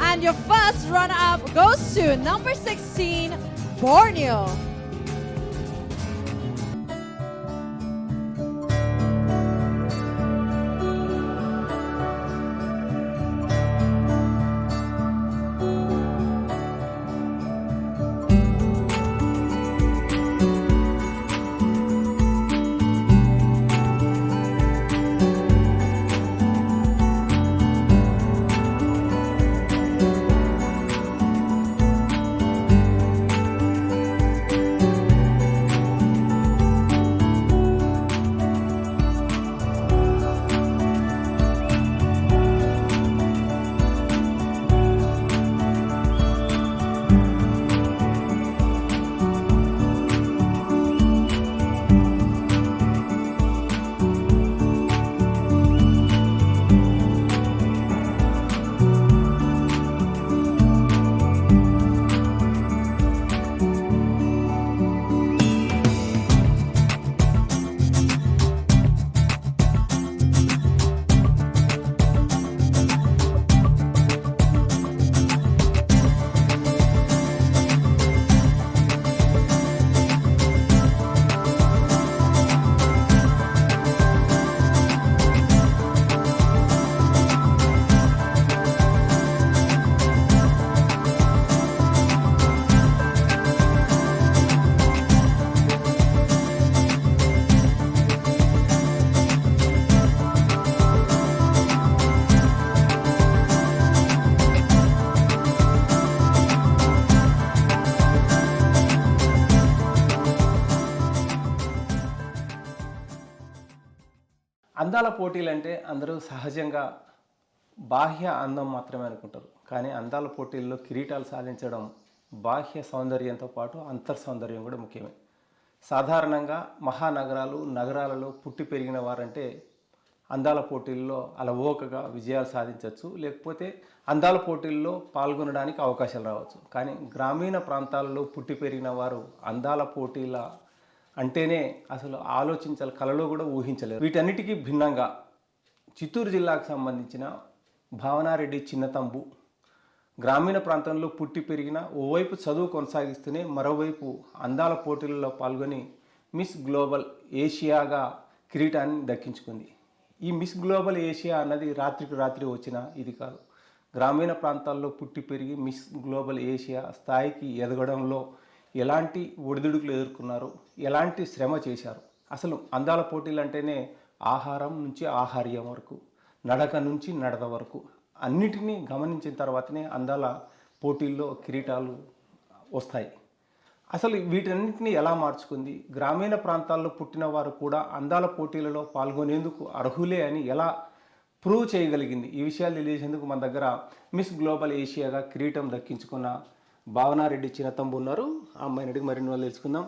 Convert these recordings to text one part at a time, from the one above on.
And your first runner-up goes to number 16, Borneo. అందాల పోటీలు అంటే అందరూ సహజంగా బాహ్య అందం మాత్రమే అనుకుంటారు. కానీ అందాల పోటీల్లో కిరీటాలు సాధించడం బాహ్య సౌందర్యంతో పాటు అంతర్ సౌందర్యం కూడా ముఖ్యమే. సాధారణంగా మహానగరాలు నగరాలలో పుట్టి పెరిగిన వారంటే అందాల పోటీల్లో అలవోకగా విజయాలు సాధించవచ్చు లేకపోతే అందాల పోటీల్లో పాల్గొనడానికి అవకాశాలు రావచ్చు. కానీ గ్రామీణ ప్రాంతాల్లో పుట్టి పెరిగిన వారు అందాల పోటీల అంటేనే అసలు ఆలోచించాలి కళలో కూడా ఊహించలేరు. వీటన్నిటికీ భిన్నంగా చిత్తూరు జిల్లాకు సంబంధించిన భావనారెడ్డి చిన్నతంబు గ్రామీణ ప్రాంతంలో పుట్టి పెరిగిన ఓవైపు చదువు కొనసాగిస్తూనే మరోవైపు అందాల పోటీలలో పాల్గొని మిస్ గ్లోబల్ ఏషియాగా కిరీటాన్ని దక్కించుకుంది. ఈ మిస్ గ్లోబల్ ఏషియా అన్నది రాత్రికి రాత్రి వచ్చిన ఇది కాదు. గ్రామీణ ప్రాంతాల్లో పుట్టి పెరిగి మిస్ గ్లోబల్ ఏషియా స్థాయికి ఎదగడంలో ఎలాంటి ఒడిదుడుకులు ఎదుర్కొన్నారు ఎలాంటి శ్రమ చేశారు. అసలు అందాల పోటీలు అంటేనే ఆహారం నుంచి ఆహార్యం వరకు నడక నుంచి నడత వరకు అన్నిటినీ గమనించిన తర్వాతనే అందాల పోటీల్లో కిరీటాలు వస్తాయి. అసలు వీటన్నిటిని ఎలా మార్చుకుంది? గ్రామీణ ప్రాంతాల్లో పుట్టిన వారు కూడా అందాల పోటీలలో పాల్గొనేందుకు అర్హులే అని ఎలా ప్రూవ్ చేయగలిగింది? ఈ విషయాలు తెలియజేసేందుకు మన దగ్గర మిస్ గ్లోబల్ ఏషియాగా కిరీటం దక్కించుకున్న భావనారెడ్డి చిన్నతంబు ఉన్నారు. ఆ అమ్మాయిని అడిగి మరిన్ని వాళ్ళు తెలుసుకుందాం.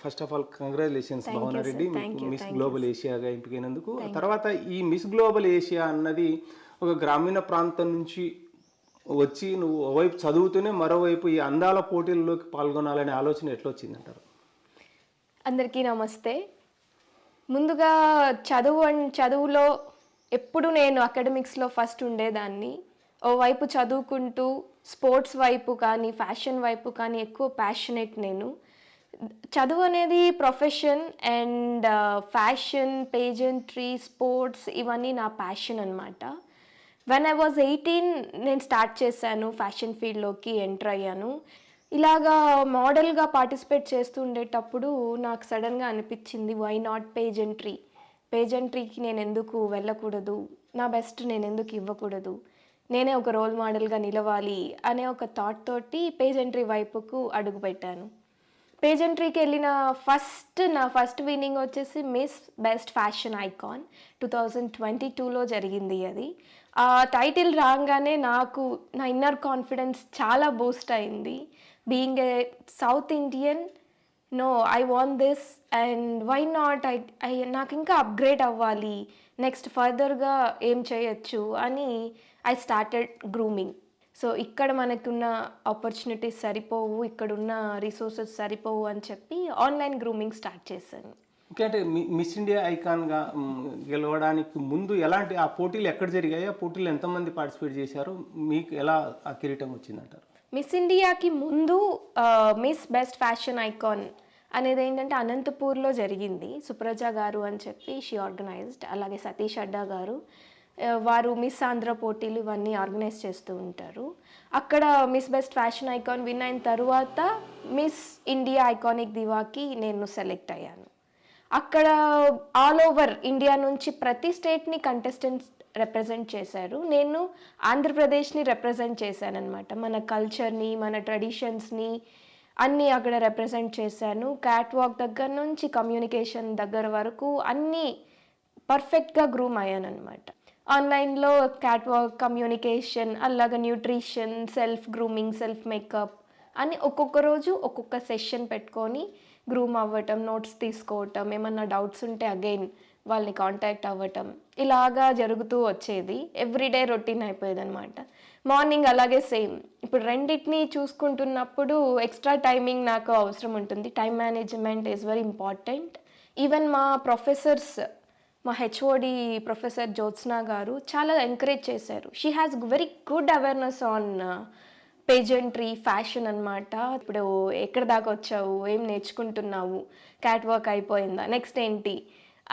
First of all congratulations Bhavana Reddy. మీకు మిస్ గ్లోబల్ ఏషియాగా ఎంపికైనందుకు. తర్వాత ఈ మిస్ గ్లోబల్ ఏషియా అన్నది ఒక గ్రామీణ ప్రాంతం నుంచి వచ్చి నువ్వు ఓవైపు చదువుతూనే మరోవైపు ఈ అందాల పోటీల్లోకి పాల్గొనాలనే ఆలోచన ఎట్లా వచ్చిందంటారు అందరికీ నమస్తే. ముందుగా చదువు చదువులో ఎప్పుడు నేను అకాడమిక్స్లో ఫస్ట్ ఉండేదాన్ని. ఓవైపు చదువుకుంటూ స్పోర్ట్స్ వైపు కానీ ఫ్యాషన్ వైపు కానీ ఎక్కువ ప్యాషనెట్ నేను. చదువు అనేది profession and fashion pageantry sports ఇవన్నీ నా ప్యాషన్ అనమాట వెన్ ఐ వాజ్ ఎయిటీన్ నేను స్టార్ట్ చేశాను ఫ్యాషన్ ఫీల్డ్లోకి ఎంటర్ అయ్యాను. ఇలాగా మోడల్గా పార్టిసిపేట్ చేస్తూ ఉండేటప్పుడు నాకు సడన్గా అనిపించింది వై నాట్ పేజెంట్రీ పేజెంట్రీకి నేను ఎందుకు వెళ్ళకూడదు? నా బెస్ట్ నేను ఎందుకు ఇవ్వకూడదు? నేనే ఒక రోల్ మోడల్గా నిలవాలి అనే ఒక థాట్ తోటి పేజెంట్రీ వైపుకు అడుగుపెట్టాను పేజెంట్రీకి వెళ్ళిన ఫస్ట్ నా ఫస్ట్ విన్నింగ్ వచ్చేసి Miss best fashion icon two thousand twenty టూలో జరిగింది అది. ఆ టైటిల్ రాగానే నాకు నా ఇన్నర్ కాన్ఫిడెన్స్ చాలా బూస్ట్ అయింది. Being a South Indian no I want this and why not? I I నాకు ఇంకా అప్గ్రేడ్ అవ్వాలి. నెక్స్ట్ ఫర్దర్గా ఏం చేయొచ్చు? అని ఐ స్టార్టెడ్ గ్రూమింగ్. సో ఇక్కడ మనకున్న ఆపర్చునిటీస్ సరిపోవు ఇక్కడ ఉన్న రిసోర్సెస్ సరిపోవు అని చెప్పి ఆన్లైన్ గ్రూమింగ్ స్టార్ట్ చేశాను. ఓకే అంటే మిస్ ఇండియా ఐకాన్గా గెలవడానికి ముందు ఎలాంటి ఆ పోటీలు ఎక్కడ జరిగాయి? ఆ పోటీలు ఎంతమంది పార్టిసిపేట్ చేశారు? మీకు ఎలా ఆ కిరీటం వచ్చిందంటారు? మిస్ ఇండియాకి ముందు మిస్ బెస్ట్ ఫ్యాషన్ ఐకాన్ అనేది ఏంటంటే అనంతపూర్లో జరిగింది. సుప్రజ గారు అని చెప్పి షీ ఆర్గనైజ్డ్. అలాగే సతీష్ అడ్డా గారు వారు మిస్ ఆంధ్ర పోటీలు ఇవన్నీ ఆర్గనైజ్ చేస్తూ ఉంటారు. అక్కడ Miss best fashion icon win అయిన తర్వాత మిస్ ఇండియా ఐకానిక్ దివాకి నేను సెలెక్ట్ అయ్యాను. అక్కడ ఆల్ ఓవర్ ఇండియా నుంచి ప్రతి స్టేట్ని కంటెస్టెంట్స్ రిప్రజెంట్ చేశారు. నేను ఆంధ్రప్రదేశ్ని రిప్రజెంట్ చేశాను అనమాట మన కల్చర్ని మన ట్రెడిషన్స్ని అన్నీ అక్కడ రిప్రజెంట్ చేశాను. క్యాట్ వాక్ దగ్గర నుంచి కమ్యూనికేషన్ దగ్గర వరకు అన్నీ పర్ఫెక్ట్గా గ్రూమ్ అయ్యాను అనమాట ఆన్లైన్లో క్యాట్ వాక్ కమ్యూనికేషన్ అలాగే nutrition self grooming self makeup అని ఒక్కొక్క రోజు ఒక్కొక్క సెషన్ పెట్టుకొని గ్రూమ్ అవ్వటం నోట్స్ తీసుకోవటం ఏమన్నా డౌట్స్ ఉంటే అగైన్ వాళ్ళని కాంటాక్ట్ అవ్వటం ఇలాగా జరుగుతూ వచ్చేది. ఎవ్రీడే రొటీన్ అయిపోయేది అనమాట మార్నింగ్ అలాగే సేమ్. ఇప్పుడు రెండింటిని చూసుకుంటున్నప్పుడు ఎక్స్ట్రా టైమింగ్ నాకు అవసరం ఉంటుంది. Time management is very important. Even మా ప్రొఫెసర్స్ మా హెచ్ఓడి ప్రొఫెసర్ జ్యోత్స్నా గారు చాలా ఎంకరేజ్ చేశారు. She has very good awareness on pageantry fashion అన్నమాట. ఇప్పుడు ఎక్కడ దాకా వచ్చావు? ఏం నేర్చుకుంటున్నావు? క్యాట్ వర్క్ అయిపోయిందా? నెక్స్ట్ ఏంటి?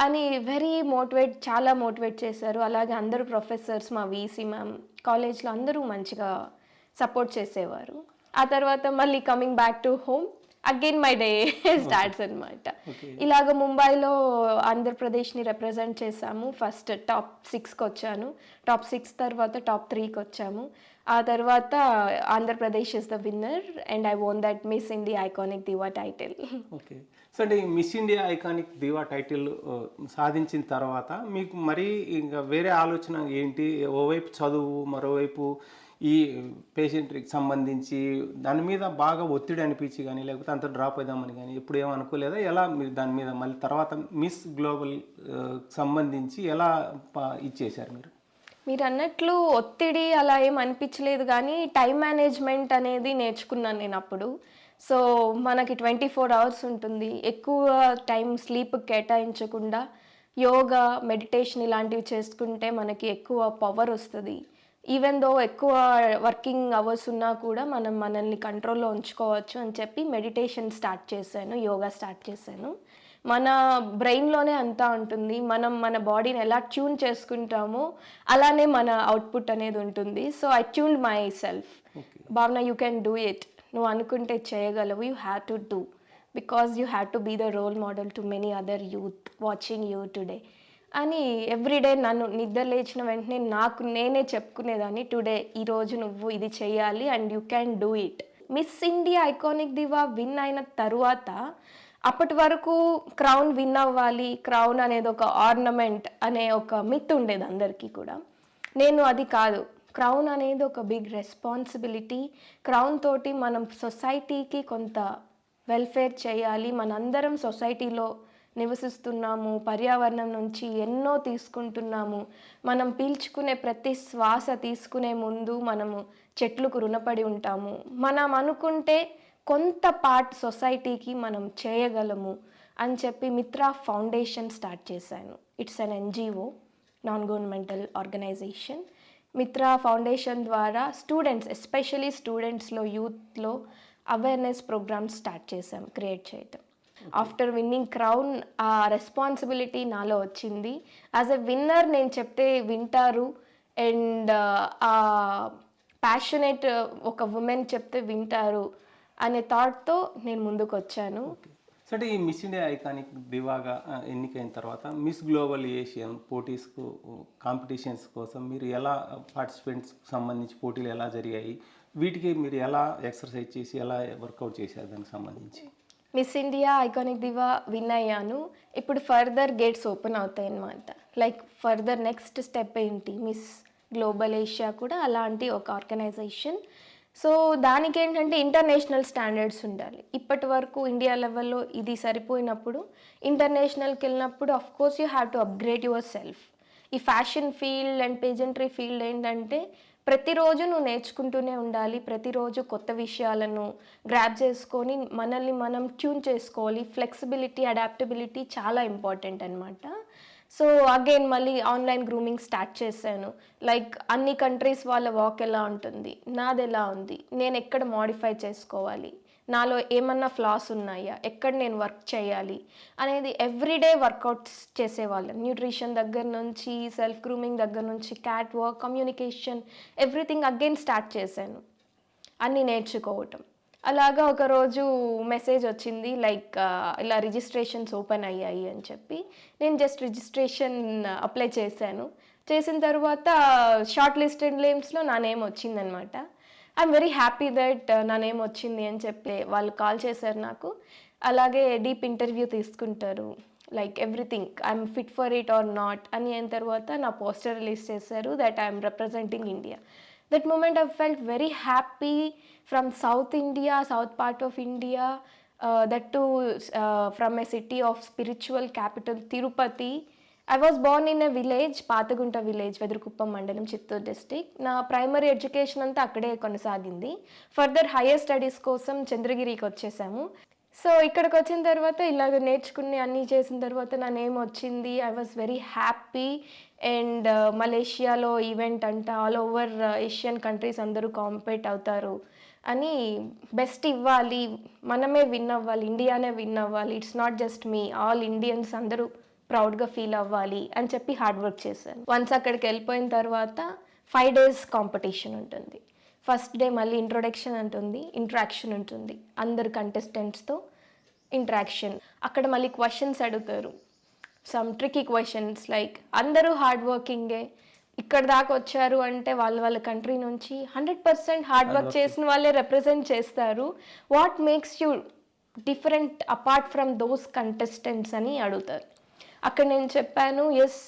అని వెరీ మోటివేట్ చాలా మోటివేట్ చేశారు. అలాగే అందరూ ప్రొఫెసర్స్ మా వీసీ మ్యామ్ కాలేజ్లో అందరూ మంచిగా సపోర్ట్ చేసేవారు. ఆ తర్వాత మళ్ళీ coming back to home again my day starts అనమాట ఇలాగ ముంబైలో ఆంధ్రప్రదేశ్ని రిప్రజెంట్ చేశాము. ఫస్ట్ టాప్ సిక్స్కి వచ్చాను. టాప్ సిక్స్ తర్వాత టాప్ త్రీకి వచ్చాము. ఆ తర్వాత Andhra Pradesh is the winner and I won that Miss in the iconic diva title okay so అంటే ఈ Miss India iconic diva title సాధించిన తర్వాత మీకు మరీ ఇంకా వేరే ఆలోచన ఏంటి? ఓవైపు చదువు మరోవైపు ఈ పేషెంట్కి సంబంధించి దాని మీద బాగా ఒత్తిడి అనిపించి కానీ లేకపోతే అంత డ్రాప్ అవుదామని కానీ ఎప్పుడు ఏమనుకోలేదా ఎలా మీరు దాని మీద మళ్ళీ తర్వాత మిస్ గ్లోబల్ సంబంధించి ఎలా ఇచ్చేశారు మీరు? మీరు అన్నట్లు ఒత్తిడి అలా ఏం అనిపించలేదు కానీ టైం మేనేజ్మెంట్ అనేది నేర్చుకున్నాను నేను అప్పుడు. సో మనకి ట్వంటీ ఫోర్ అవర్స్ ఉంటుంది. ఎక్కువ టైం స్లీప్ కేటాయించకుండా యోగా మెడిటేషన్ ఇలాంటివి చేసుకుంటే మనకి ఎక్కువ పవర్ వస్తుంది. ఈవెన్ దో ఎక్కువ వర్కింగ్ అవర్స్ ఉన్నా కూడా మనం మనల్ని కంట్రోల్లో ఉంచుకోవచ్చు అని చెప్పి మెడిటేషన్ స్టార్ట్ చేశాను యోగా స్టార్ట్ చేశాను. మన బ్రెయిన్లోనే అంతా ఉంటుంది. మనం మన బాడీని ఎలా ట్యూన్ చేసుకుంటామో అలానే మన అవుట్పుట్ అనేది ఉంటుంది. So I tune myself Bhavana you can do it నువ్వు అనుకుంటే చేయగలవు you have to do because you have to be the role model to many other youth watching you today అని ఎవ్రీడే నన్ను నిద్ర లేచిన వెంటనే నాకు నేనే చెప్పుకునేదాన్ని టుడే ఈరోజు నువ్వు ఇది చేయాలి and you can do it Miss India iconic diva win అయిన తరువాత అప్పటి వరకు క్రౌన్ విన్ అవ్వాలి క్రౌన్ అనేది ఒక ఆర్నమెంట్ అనే ఒక మిత్ ఉండేది అందరికీ కూడా. నేను అది కాదు. క్రౌన్ అనేది ఒక బిగ్ రెస్పాన్సిబిలిటీ. క్రౌన్ తోటి మనం సొసైటీకి కొంత వెల్ఫేర్ చేయాలి. మనందరం సొసైటీలో నివసిస్తున్నాము. పర్యావరణం నుంచి ఎన్నో తీసుకుంటున్నాము. మనం పీల్చుకునే ప్రతి శ్వాస తీసుకునే ముందు మనము చెట్లకు రుణపడి ఉంటాము. మనం అనుకుంటే కొంత పార్ట్ సొసైటీకి మనం చేయగలము అని చెప్పి మిత్రా ఫౌండేషన్ స్టార్ట్ చేశాను. It's an NGO non governmental organization. Mitra foundation ద్వారా స్టూడెంట్స్ ఎస్పెషలీ స్టూడెంట్స్లో యూత్లో అవేర్నెస్ ప్రోగ్రామ్స్ స్టార్ట్ చేశాం క్రియేట్ చేయటం. ఆఫ్టర్ విన్నింగ్ క్రౌన్ ఆ రెస్పాన్సిబిలిటీ నాలో వచ్చింది. యాజ్ ఎ విన్నర్ నేను చెప్తే వింటారు. అండ్ ఆ ప్యాషనేట్ ఒక ఉమెన్ చెప్తే వింటారు అనే థాట్తో నేను ముందుకు వచ్చాను సో అంటే ఈ మిస్ ఇండియా ఐకానిక్ దివాగా ఎన్నికైన తర్వాత మిస్ గ్లోబల్ ఏషియన్ పోటీస్కు కాంపిటీషన్స్ కోసం మీరు ఎలా పార్టిసిపెంట్స్ సంబంధించి పోటీలు ఎలా జరిగాయి? వీటికి మీరు ఎలా ఎక్సర్సైజ్ చేసి ఎలా వర్కౌట్ చేశారు దానికి సంబంధించి? Miss India iconic diva win అయ్యాను. ఇప్పుడు ఫర్దర్ గేట్స్ ఓపెన్ అవుతాయి అన్నమాట లైక్ ఫర్దర్ నెక్స్ట్ స్టెప్ ఏంటి? మిస్ గ్లోబల్ ఏషియా కూడా అలాంటి ఒక ఆర్గనైజేషన్. సో దానికి ఏంటంటే ఇంటర్నేషనల్ స్టాండర్డ్స్ ఉండాలి. ఇప్పటి వరకు ఇండియా లెవెల్లో ఇది సరిపోయినప్పుడు ఇంటర్నేషనల్కి వెళ్ళినప్పుడు of course you have to upgrade yourself ఈ fashion field and pageantry field ఏంటంటే ప్రతిరోజు నువ్వు నేర్చుకుంటూనే ఉండాలి. ప్రతిరోజు కొత్త విషయాలను గ్రాప్ చేసుకొని మనల్ని మనం ట్యూన్ చేసుకోవాలి. ఫ్లెక్సిబిలిటీ అడాప్టబిలిటీ చాలా ఇంపార్టెంట్ అనమాట సో అగైన్ మళ్ళీ ఆన్లైన్ గ్రూమింగ్ స్టార్ట్ చేశాను. లైక్ అన్ని కంట్రీస్ వాళ్ళ వాక్ ఎలా ఉంటుంది? నాది ఎలా ఉంది? నేను ఎక్కడ మాడిఫై చేసుకోవాలి? నాలో ఏమన్నా ఫ్లాస్ ఉన్నాయా? ఎక్కడ నేను వర్క్ చేయాలి? అనేది ఎవ్రీడే వర్కౌట్స్ చేసేవాళ్ళం. న్యూట్రిషన్ దగ్గర నుంచి సెల్ఫ్ గ్రూమింగ్ దగ్గర నుంచి catwalk communication everything again start చేశాను. అన్నీ నేర్చుకోవటం. అలాగా ఒకరోజు మెసేజ్ వచ్చింది లైక్ ఇలా రిజిస్ట్రేషన్స్ ఓపెన్ అయ్యాయి అని చెప్పి. నేను జస్ట్ రిజిస్ట్రేషన్ అప్లై చేశాను. చేసిన తర్వాత షార్ట్ లిస్టెడ్ నేమ్స్లో నా నేమ్ వచ్చిందనమాట ఐఎమ్ వెరీ హ్యాపీ దట్ నా నేమ్ వచ్చింది అని చెప్పి వాళ్ళు కాల్ చేశారు నాకు. అలాగే డీప్ ఇంటర్వ్యూ తీసుకుంటారు. Like everything I'm fit for it or not అని అయిన తర్వాత నా పోస్టర్ రిలీజ్ చేశారు that I'm representing India that moment I felt very happy from South India South part of India that to from a city of spiritual capital Tirupati I was born in a village Pathagunta village Vedurukuppam మండలం Chittoor district నా primary education అంతా అక్కడే కొనసాగింది. Further higher studies కోసం చంద్రగిరికి వచ్చేసాము. So ఇక్కడికి వచ్చిన తర్వాత ఇలాగ నేర్చుకుని అన్నీ చేసిన తర్వాత నా నేమ్ వచ్చింది. I was very happy and uh, మలేషియాలో ఈవెంట్ అంట all over uh, Asian countries అందరూ కాంపేట్ అవుతారు అని బెస్ట్ ఇవ్వాలి. మనమే విన్ అవ్వాలి ఇండియానే విన్ అవ్వాలి. It's not just me all Indians అందరూ ప్రౌడ్గా ఫీల్ అవ్వాలి అని చెప్పి హార్డ్ వర్క్ చేశాను వన్స్ అక్కడికి వెళ్ళిపోయిన తర్వాత ఫైవ్ డేస్ కాంపిటీషన్ ఉంటుంది. ఫస్ట్ డే మళ్ళీ ఇంట్రొడక్షన్ ఉంటుంది ఇంట్రాక్షన్ ఉంటుంది. అందరు కంటెస్టెంట్స్తో ఇంట్రాక్షన్ అక్కడ మళ్ళీ క్వశ్చన్స్ అడుగుతారు. సమ్ ట్రికీ క్వశ్చన్స్ లైక్ అందరూ హార్డ్ వర్కింగే ఇక్కడ దాకా వచ్చారు అంటే వాళ్ళ వాళ్ళ కంట్రీ నుంచి హండ్రెడ్ పర్సెంట్ హార్డ్ వర్క్ చేసిన వాళ్ళే రిప్రజెంట్ చేస్తారు. What makes you different apart from those contestants అని అడుగుతారు. అక్కడ నేను చెప్పాను yes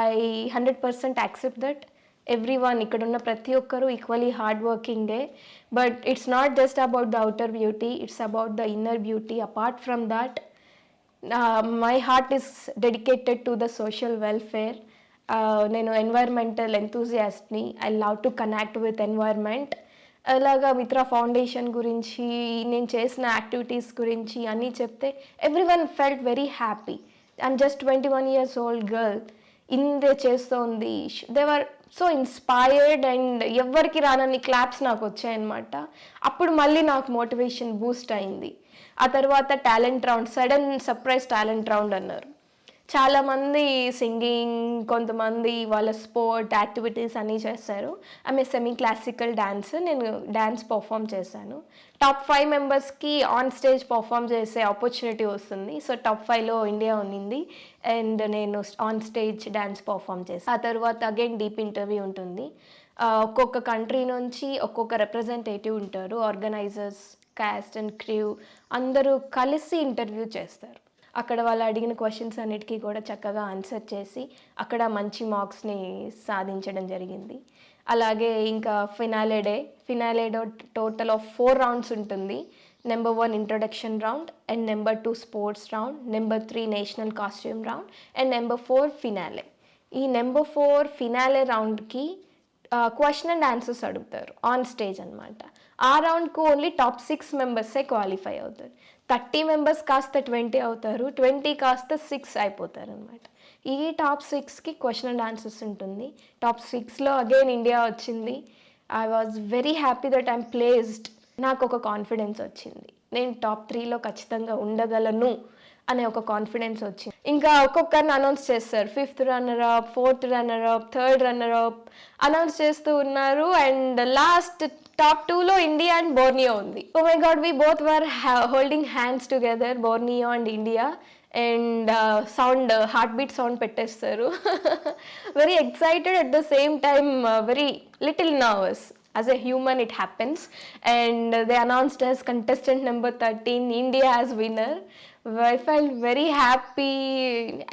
I hundred percent accept that everyone ఇక్కడ ఉన్న ప్రతి ఒక్కరూ equally hard వర్కింగే but it's not just about the outer beauty it's about the inner beauty apart from that my heart is dedicated to the social welfare నేను environmental ఎంతూజియాస్ట్ని I love to connect with environment అలాగా Mitra foundation గురించి నేను చేసిన activities గురించి అన్నీ చెప్తే everyone felt very happy and just twenty one years old girl ఇందే చేస్తోంది. దేవర్ so inspired and ఎవరికి రానన్ని క్లాప్స్ నాకు వచ్చాయన్నమాట. అప్పుడు మళ్ళీ నాకు మోటివేషన్ బూస్ట్ అయింది. ఆ తర్వాత talent round sudden surprise talent round అన్నారు. చాలామంది సింగింగ్ కొంతమంది వాళ్ళ స్పోర్ట్ యాక్టివిటీస్ అన్నీ చేస్తారు. ఆమె సెమీ క్లాసికల్ డ్యాన్స్ నేను డ్యాన్స్ పర్ఫామ్ చేశాను. టాప్ ఫైవ్ మెంబర్స్కి ఆన్ స్టేజ్ పర్ఫామ్ చేసే ఆపర్చునిటీ వస్తుంది. సో టాప్ ఫైవ్లో ఇండియా ఉన్నింది. అండ్ నేను ఆన్ స్టేజ్ డ్యాన్స్ పర్ఫామ్ చేశాను ఆ తర్వాత అగైన్ డీప్ ఇంటర్వ్యూ ఉంటుంది. Uh, ఒక్కొక్క కంట్రీ నుంచి ఒక్కొక్క రిప్రజెంటేటివ్ ఉంటారు. ఆర్గనైజర్స్ క్యాస్ట్ అండ్ క్రూ అందరూ కలిసి ఇంటర్వ్యూ చేస్తారు. అక్కడ వాళ్ళు అడిగిన క్వశ్చన్స్ అన్నిటికీ కూడా చక్కగా ఆన్సర్ చేసి అక్కడ మంచి మార్క్స్ని సాధించడం జరిగింది. అలాగే ఇంకా finale day total of four rounds ఉంటుంది. Number one introduction round and number two sports round number three national costume round and number four finale ఈ నెంబర్ ఫోర్ ఫినాలే రౌండ్కి క్వశ్చన్ అండ్ ఆన్సర్స్ అడుగుతారు ఆన్ స్టేజ్ అనమాట ఆ రౌండ్కు only top six మెంబర్సే qualify అవుతారు. Thirty members కాస్త twenty అవుతారు ట్వంటీ కాస్త సిక్స్ అయిపోతారు అనమాట ఈ టాప్ సిక్స్కి క్వశ్చన్ అండ్ ఆన్సర్స్ ఉంటుంది. టాప్ సిక్స్లో అగైన్ ఇండియా వచ్చింది. I was very happy that I'm placed నాకు ఒక కాన్ఫిడెన్స్ వచ్చింది. నేను టాప్ త్రీలో ఖచ్చితంగా ఉండగలను. అనే ఒక కాన్ఫిడెన్స్ వచ్చింది. ఇంకా ఒక్కొక్కరిని అనౌన్స్ చేస్తారు. Fifth runner up fourth runner up third runner up announce చేస్తూ ఉన్నారు. అండ్ లాస్ట్ టాప్ టూలో ఇండియా అండ్ బోర్నియో ఉంది. ఓ my god we both were holding hands together Borneo and India and sound heartbeat sound పెట్టేస్తారు. Very excited at the same time very little nervous as a human it happens. And they announced as contestant number 13 india as winner. I feel very happy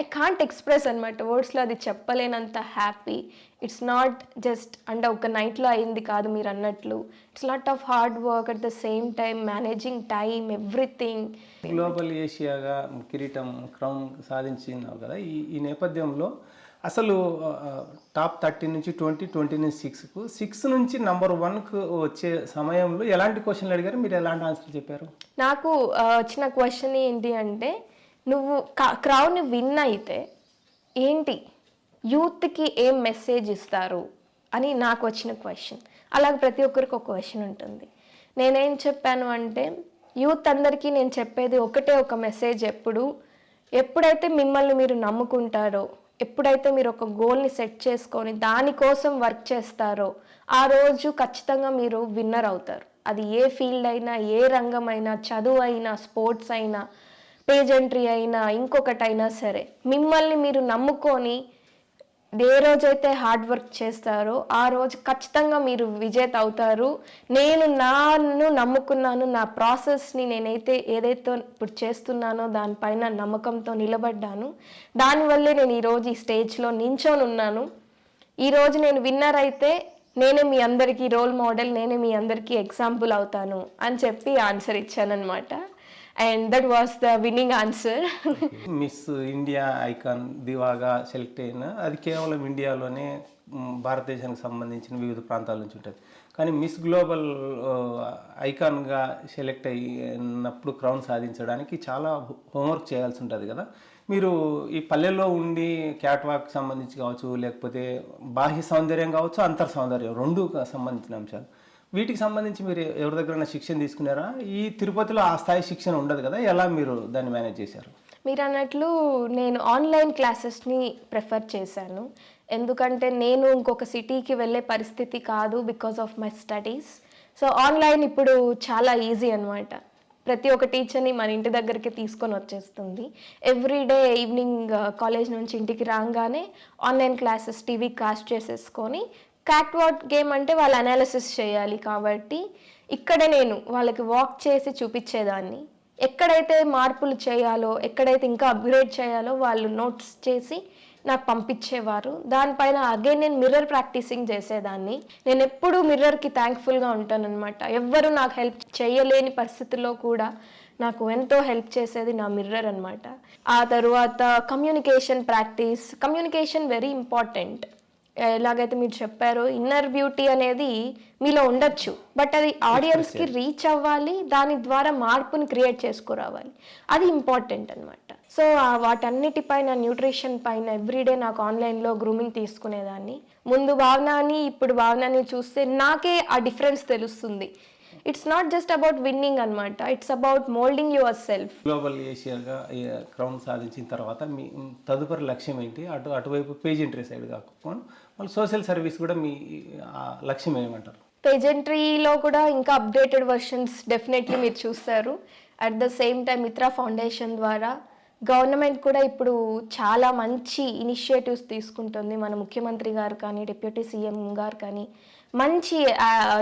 I can't express అనమాట వర్డ్స్లో అది చెప్పలేనంత happy it's not just అంటే ఒక నైట్లో అయింది కాదు మీరు అన్నట్లు. It's lot of hard work at the same time managing time everything global ఏషియాగా కిరీటం క్రౌన్ సాధించినావు కదా? ఈ ఈ నేపథ్యంలో అసలు టాప్ థర్టీ నుంచి ట్వంటీ ట్వంటీ నుంచి సిక్స్కు సిక్స్ నుంచి నంబర్ వన్కు వచ్చే సమయంలో ఎలాంటి క్వశ్చన్లు అడిగారు? మీరు ఎలాంటి ఆన్సర్లు చెప్పారు? నాకు వచ్చిన క్వశ్చన్ ఏంటి అంటే నువ్వు క్రౌడ్ని విన్ అయితే ఏంటి? యూత్కి ఏం మెసేజ్ ఇస్తారు? అని నాకు వచ్చిన క్వశ్చన్ అలాగే ప్రతి ఒక్కరికి ఒక క్వశ్చన్ ఉంటుంది. నేనేం చెప్పాను అంటే యూత్ అందరికీ నేను చెప్పేది ఒకటే ఒక మెసేజ్ ఎప్పుడు. ఎప్పుడైతే మిమ్మల్ని మీరు నమ్ముకుంటారో ఎప్పుడైతే మీరు ఒక గోల్ని సెట్ చేసుకొని దానికోసం వర్క్ చేస్తారో ఆ రోజు ఖచ్చితంగా మీరు విన్నర్ అవుతారు. అది ఏ ఫీల్డ్ అయినా ఏ రంగం అయినా చదువు అయినా స్పోర్ట్స్ అయినా పేజెంట్రీ అయినా ఇంకొకటైనా సరే మిమ్మల్ని మీరు నమ్ముకొని ఏ రోజైతే హార్డ్ వర్క్ చేస్తారో ఆ రోజు ఖచ్చితంగా మీరు విజేత అవుతారు. నేను నన్ను నమ్ముకున్నాను నా ప్రాసెస్ని నేనైతే ఏదైతే ఇప్పుడు చేస్తున్నానో దానిపైన నమ్మకంతో నిలబడ్డాను. దానివల్లే నేను ఈరోజు ఈ స్టేజ్లో నించొని ఉన్నాను. ఈరోజు నేను విన్నర్ అయితే నేనే మీ అందరికీ రోల్ మోడల్ నేనే మీ అందరికీ ఎగ్జాంపుల్ అవుతాను అని చెప్పి answer ఇచ్చానమాట and that was the winning answer miss India icon దివాగా select అయిన అది కేవలం ఇండియాలోనే భారతదేశానికి సంబంధించిన వివిధ ప్రాంతాల నుంచి ఉంటుంది. కానీ మిస్ గ్లోబల్ ఐకాన్గా సెలెక్ట్ అయినప్పుడు క్రౌన్ సాధించడానికి చాలా హోంవర్క్ చేయాల్సి ఉంటుంది కదా. మీరు ఈ పల్లెల్లో ఉండి క్యాట్ వాక్ సంబంధించి కావచ్చు లేకపోతే బాహ్య సౌందర్యం కావచ్చు అంతర్ సౌందర్యం రెండు సంబంధించిన అంశాలు. వీటికి సంబంధించి మీరు ఎవరి దగ్గర శిక్షణ తీసుకున్నారా? ఈ తిరుపతిలో ఆ స్థాయి శిక్షణ ఉండదు కదా? ఎలా మీరు దాన్ని మేనేజ్ చేశారు? మీరు అన్నట్లు నేను ఆన్లైన్ క్లాసెస్ని ప్రిఫర్ చేశాను. ఎందుకంటే నేను ఇంకొక సిటీకి వెళ్ళే పరిస్థితి కాదు because of my studies. So online ఇప్పుడు చాలా ఈజీ అనమాట ప్రతి ఒక్క టీచర్ని మన ఇంటి దగ్గరికి తీసుకొని వచ్చేస్తుంది. ఎవ్రీడే ఈవినింగ్ కాలేజ్ నుంచి ఇంటికి రాగానే ఆన్లైన్ క్లాసెస్ టీవీ కాస్ట్ చేసేసుకొని క్యాట్వాట్ గేమ్ అంటే వాళ్ళు అనాలిసిస్ చేయాలి కాబట్టి ఇక్కడ నేను వాళ్ళకి వాక్ చేసి చూపించేదాన్ని. ఎక్కడైతే మార్పులు చేయాలో ఎక్కడైతే ఇంకా అప్గ్రేడ్ చేయాలో వాళ్ళు నోట్స్ చేసి నాకు పంపించేవారు. దానిపైన అగైన్ నేను మిర్రర్ ప్రాక్టీసింగ్ చేసేదాన్ని. నేను ఎప్పుడూ మిర్రర్కి థ్యాంక్ఫుల్గా ఉంటానన్నమాట. ఎవ్వరూ నాకు హెల్ప్ చేయలేని పరిస్థితుల్లో కూడా నాకు ఎంతో హెల్ప్ చేసేది నా మిర్రర్ అన్నమాట. ఆ తరువాత communication practice communication very important ఎలాగైతే మీరు చెప్పారో ఇన్నర్ బ్యూటీ అనేది మీలో ఉండొచ్చు. బట్ అది ఆడియన్స్కి రీచ్ అవ్వాలి దాని ద్వారా మార్పుని క్రియేట్ చేసుకురావాలి. అది ఇంపార్టెంట్ అనమాట సో వాటన్నిటిపైన న్యూట్రిషన్ పైన ఎవ్రీడే నాకు ఆన్లైన్లో గ్రూమింగ్ తీసుకునేదాన్ని. ముందు భావనాన్ని ఇప్పుడు భావనాన్ని చూస్తే నాకే ఆ డిఫరెన్స్ తెలుస్తుంది. It's not just about winning అనమాట it's about moulding yourself global ఏషియాగా crown సాధించిన తర్వాత మీ తదుపరి లక్ష్యం ఏంటి? అటు అటువైపు పేజ్ ఎంట్రీ సైడ్ కాకపోతే మళ్ళీ సోషల్ సర్వీస్ కూడా మీ లక్ష్యం ఏమంటారు? పేజెంట్రీలో కూడా ఇంకా అప్డేటెడ్ వర్షన్స్ డెఫినెట్లీ మీరు చూస్తారు. At the same time Mitra foundation ద్వారా గవర్నమెంట్ కూడా ఇప్పుడు చాలా మంచి ఇనిషియేటివ్స్ తీసుకుంటుంది. మన ముఖ్యమంత్రి గారు కానీ డిప్యూటీ సీఎం గారు కానీ మంచి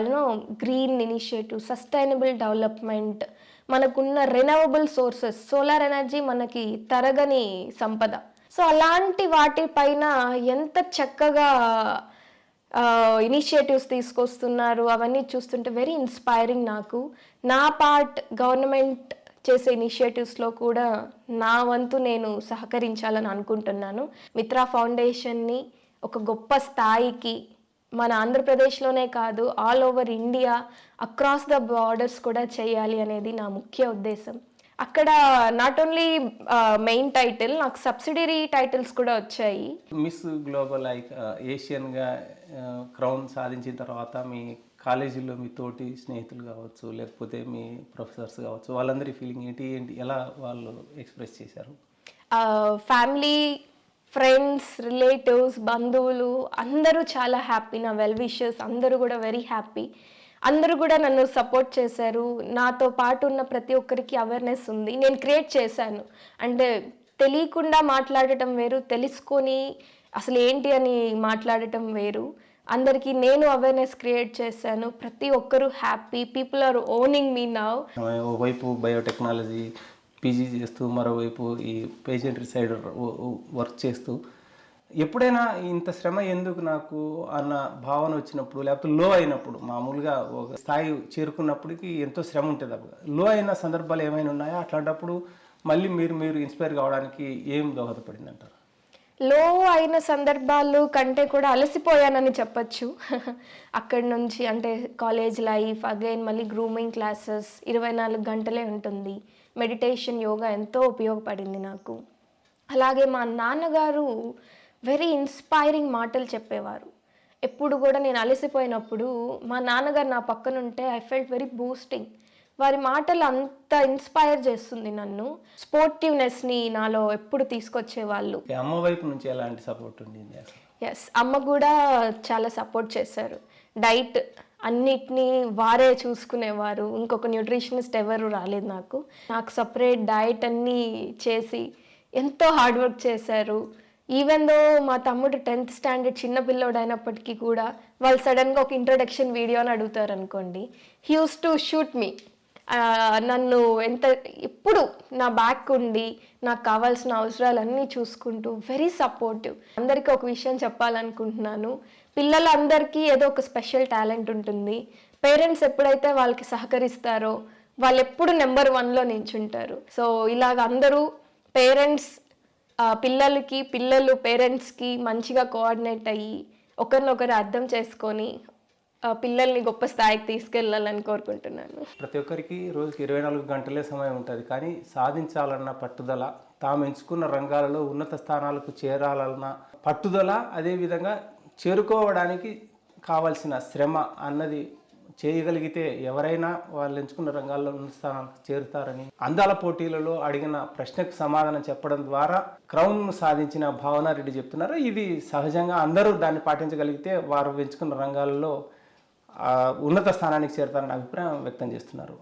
you know green initiative sustainable development మనకున్న రెనవబుల్ సోర్సెస్ సోలార్ ఎనర్జీ మనకి తరగని సంపద. సో అలాంటి వాటిపైన ఎంత చక్కగా ఇనిషియేటివ్స్ తీసుకొస్తున్నారు అవన్నీ చూస్తుంటే వెరీ ఇన్స్పైరింగ్ నాకు. నా పార్ట్ గవర్నమెంట్ చేసే ఇనిషియేటివ్స్లో కూడా నా వంతు నేను సహకరించాలని అనుకుంటున్నాను. మిత్రా ఫౌండేషన్ని ఒక గొప్ప స్థాయికి మన ఆంధ్రప్రదేశ్లోనే కాదు all over India across the borders కూడా చేయాలి అనేది నా ముఖ్య ఉద్దేశం. అక్కడ నాట్ ఓన్లీ మెయిన్ టైటిల్ నాకు సబ్సిడరీ టైటిల్స్ కూడా వచ్చాయి. మిస్ గ్లోబల్ ఐ ఏషియన్గా క్రౌన్ సాధించిన తర్వాత మీ కాలేజీలో మీ తోటి స్నేహితులు కావచ్చు లేకపోతే మీ ప్రొఫెసర్స్ కావచ్చు వాళ్ళందరి ఫీలింగ్ ఏంటి? ఏంటి? ఎలా వాళ్ళు ఎక్స్ప్రెస్ చేశారు? ఫ్యామిలీ ఫ్రెండ్స్ రిలేటివ్స్ బంధువులు అందరూ చాలా హ్యాపీ నా వెల్ విషెస్ అందరూ కూడా వెరీ హ్యాపీ అందరూ కూడా నన్ను సపోర్ట్ చేశారు. నాతో పాటు ఉన్న ప్రతి ఒక్కరికి అవేర్నెస్ ఉంది. నేను క్రియేట్ చేశాను. అంటే తెలియకుండా మాట్లాడటం వేరు తెలుసుకొని అసలు ఏంటి అని మాట్లాడటం వేరు. అందరికీ నేను అవేర్నెస్ క్రియేట్ చేశాను. ప్రతి ఒక్కరూ happy people are owning me now ఓవైపు బయోటెక్నాలజీ పీజీ చేస్తూ మరోవైపు ఈ పేషెంట్ సైడ్ వర్క్ చేస్తూ ఎప్పుడైనా ఇంత శ్రమ ఎందుకు నాకు అన్న భావన వచ్చినప్పుడు లేకపోతే లో అయినప్పుడు మామూలుగా ఒక స్థాయి చేరుకున్నప్పటికీ ఎంతో శ్రమ ఉంటుంది అప్పుడు. లో అయిన సందర్భాలు ఏమైనా ఉన్నాయా? అట్లాంటప్పుడు మళ్ళీ మీరు మీరు ఇన్స్పైర్ కావడానికి ఏం దోహదపడింది అంటారు లో అయిన సందర్భాలు కంటే కూడా అలసిపోయానని చెప్పచ్చు. అక్కడి నుంచి అంటే కాలేజ్ లైఫ్ అగైన్ మళ్ళీ గ్రూమింగ్ క్లాసెస్ ఇరవై నాలుగు గంటలే ఉంటుంది. మెడిటేషన్ యోగా ఎంతో ఉపయోగపడింది నాకు. అలాగే మా నాన్నగారు వెరీ ఇన్స్పైరింగ్ మాటలు చెప్పేవారు. ఎప్పుడు కూడా నేను అలసిపోయినప్పుడు మా నాన్నగారు నా పక్కన ఉంటే ఐ ఫెల్ట్ వెరీ బూస్టింగ్. వారి మాటలు అంత ఇన్స్పైర్ చేస్తుంది నన్ను. స్పోర్టివ్నెస్ని నాలో ఎప్పుడు తీసుకొచ్చేవాళ్ళు. ఈ అమ్మ వైపు నుంచి ఎలాంటి సపోర్ట్ ఉండింది ఎస్ అమ్మ కూడా చాలా సపోర్ట్ చేశారు. డైట్ అన్నిటినీ వారే చూసుకునేవారు. ఇంకొక న్యూట్రిషనిస్ట్ ఎవరు రాలేదు నాకు. నాకు సపరేట్ డైట్ అన్నీ చేసి ఎంతో హార్డ్ వర్క్ చేశారు. ఈవెన్ దో మా తమ్ముడు టెన్త్ స్టాండర్డ్ చిన్న పిల్లోడు అయినప్పటికీ కూడా వాళ్ళు సడన్గా ఒక ఇంట్రొడక్షన్ వీడియో అని అడుగుతారు అనుకోండి హ్యూస్ టు షూట్ మీ నన్ను ఎంత ఎప్పుడు నా బ్యాక్ ఉండి నాకు కావాల్సిన అవసరాలన్నీ చూసుకుంటూ వెరీ సపోర్టివ్ అందరికీ ఒక విషయం చెప్పాలనుకుంటున్నాను. పిల్లలందరికీ ఏదో ఒక స్పెషల్ టాలెంట్ ఉంటుంది. పేరెంట్స్ ఎప్పుడైతే వాళ్ళకి సహకరిస్తారో వాళ్ళు ఎప్పుడు నెంబర్ వన్లో నించుంటారు. సో ఇలాగ అందరూ పేరెంట్స్ పిల్లలకి పిల్లలు పేరెంట్స్కి మంచిగా కోఆర్డినేట్ అయ్యి ఒకరినొకరు అర్థం చేసుకొని పిల్లల్ని గొప్ప స్థాయికి తీసుకెళ్ళాలని కోరుకుంటున్నాను. ప్రతి ఒక్కరికి రోజుకి ఇరవై నాలుగు గంటలే సమయం ఉంటుంది. కానీ సాధించాలన్న పట్టుదల తాము ఎంచుకున్న రంగాలలో ఉన్నత స్థానాలకు చేరాలన్న పట్టుదల అదేవిధంగా చేరుకోవడానికి కావలసిన శ్రమ అన్నది చేయగలిగితే ఎవరైనా వాళ్ళు ఎంచుకున్న రంగాల్లో చేరుతారని అందాల పోటీలలో అడిగిన ప్రశ్నకు సమాధానం చెప్పడం ద్వారా క్రౌన్ సాధించిన భావనారెడ్డి చెప్తున్నారు. ఇది సహజంగా అందరూ దాన్ని పాటించగలిగితే వారు ఎంచుకున్న రంగాల్లో ఉన్నత స్థానానికి చేరుతారని అభిప్రాయం వ్యక్తం చేస్తున్నారు.